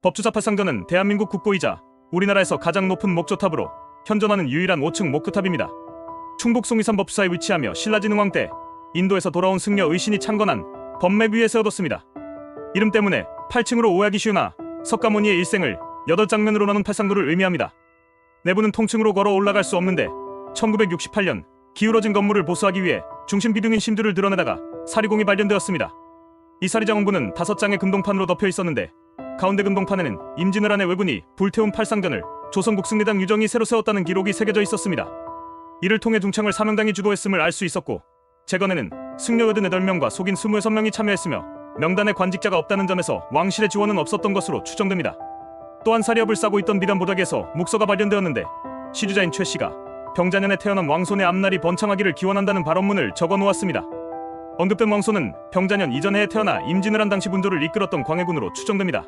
법주사팔상전은 대한민국 국보이자 우리나라에서 가장 높은 목조탑으로 현존하는 유일한 5층 목조탑입니다. 충북 송이산 법주사에 위치하며 신라진흥왕 때 인도에서 돌아온 승려 의신이 창건한 법맥 위에 세워뒀습니다. 이름 때문에 8층으로 오해하기 쉬우나 석가모니의 일생을 8장면으로 나눈 팔상도를 의미합니다. 내부는 통층으로 걸어 올라갈 수 없는데 1968년 기울어진 건물을 보수하기 위해 중심 비둥인 심두를 드러내다가 사리공이 발견되었습니다. 이 사리장 원부는 다섯 장의 금동판으로 덮여 있었는데 가운데 금동판에는 임진왜란의 왜군이 불태운 팔상전을 조선국 승리당 유정이 새로 세웠다는 기록이 새겨져 있었습니다. 이를 통해 중창을 사명당이 주도했음을 알 수 있었고 재건에는 승려 88명과 속인 26명이 참여했으며 명단에 관직자가 없다는 점에서 왕실의 지원은 없었던 것으로 추정됩니다. 또한 사리업을 싸고 있던 미단 보닥에서 묵서가 발견되었는데 시주자인 최 씨가 병자년에 태어난 왕손의 앞날이 번창하기를 기원한다는 발언문을 적어 놓았습니다. 언급된 왕손은 병자년 이전해에 태어나 임진왜란 당시 분조를 이끌었던 광해군으로 추정됩니다.